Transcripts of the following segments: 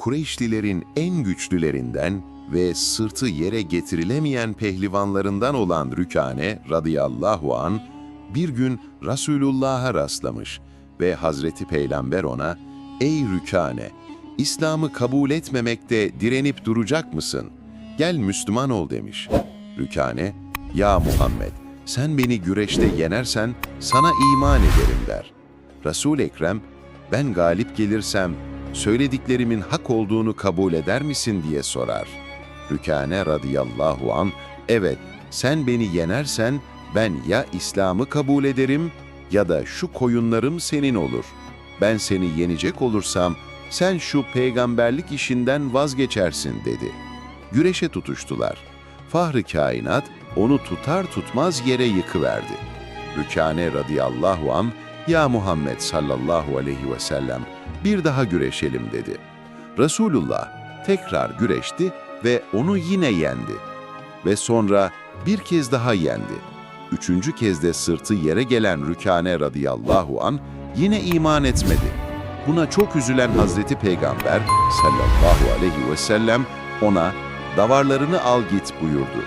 Kureyşlilerin en güçlülerinden ve sırtı yere getirilemeyen pehlivanlarından olan Rükane radıyallahu an bir gün Resulullah'a rastlamış ve Hazreti Peygamber ona ''Ey Rükane, İslam'ı kabul etmemekte direnip duracak mısın? Gel Müslüman ol.'' demiş. Rükane, ''Ya Muhammed, sen beni güreşte yenersen sana iman ederim.'' der. Resul-i Ekrem, ben galip gelirsem söylediklerimin hak olduğunu kabul eder misin diye sorar. Rükane radıyallahu an, evet sen beni yenersen ben ya İslam'ı kabul ederim ya da şu koyunlarım senin olur. Ben seni yenecek olursam sen şu peygamberlik işinden vazgeçersin dedi. Güreşe tutuştular. Fahri kainat onu tutar tutmaz yere yıkıverdi. Rükane radıyallahu an, ya Muhammed sallallahu aleyhi ve sellem bir daha güreşelim dedi. Resulullah tekrar güreşti ve onu yine yendi. Ve sonra bir kez daha yendi. Üçüncü kez de sırtı yere gelen Rükane radıyallahu an yine iman etmedi. Buna çok üzülen Hazreti Peygamber sallallahu aleyhi ve sellem ona davarlarını al git buyurdu.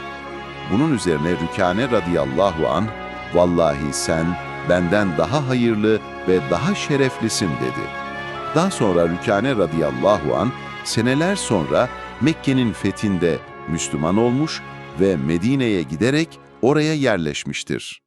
Bunun üzerine Rükane radıyallahu an vallahi sen benden daha hayırlı ve daha şereflisin dedi. Daha sonra Rükane radıyallahu an seneler sonra Mekke'nin fethinde Müslüman olmuş ve Medine'ye giderek oraya yerleşmiştir.